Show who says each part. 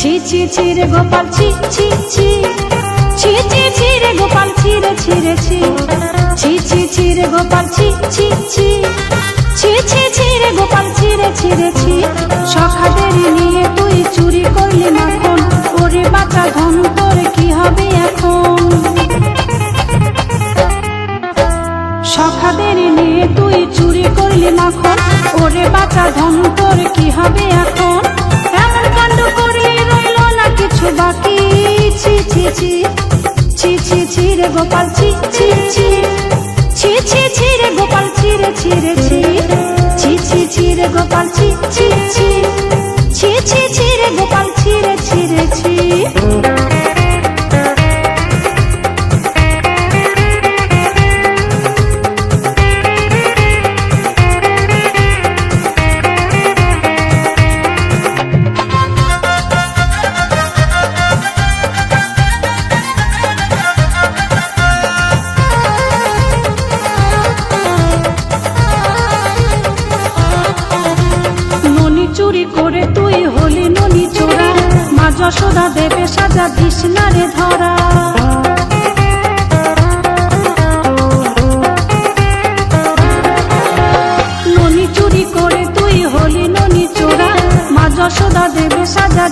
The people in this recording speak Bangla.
Speaker 1: ছি ছি ছি রে গোপাল ছি ছি ছি। ছি ছি ছি ছি ছি ছি গোপাল, ছি ছি ছি। ছি ছি ছি রে গোপাল, ছি রে, ছি সখাদের নিয়ে তুই চুরি করলি মাখন ওরে বাঁচা ধন, তোর কি হবে এখন? সখাদের নিয়ে তুই চুরি করলি মাখন ওরে বাঁচা ধন, তোর কি হবে এখন? এমন কাণ্ড করলি রইল না কিছু বাকি। ছি ছি ছি। ছি ছি ছি রে গোপাল, ছি ছি ছি। ছি ছি ছি রে গোপাল, ছি রে ছি রে, ছি। ছি ছি রে গোপাল চুরি করে তুই হলি ননি চোরা। মা যশোদা দেবে সাজা দিস রে ধরা। ননি চুরি করে তুই হলি ননি চোরা। মা যশোদা দেবে সাজা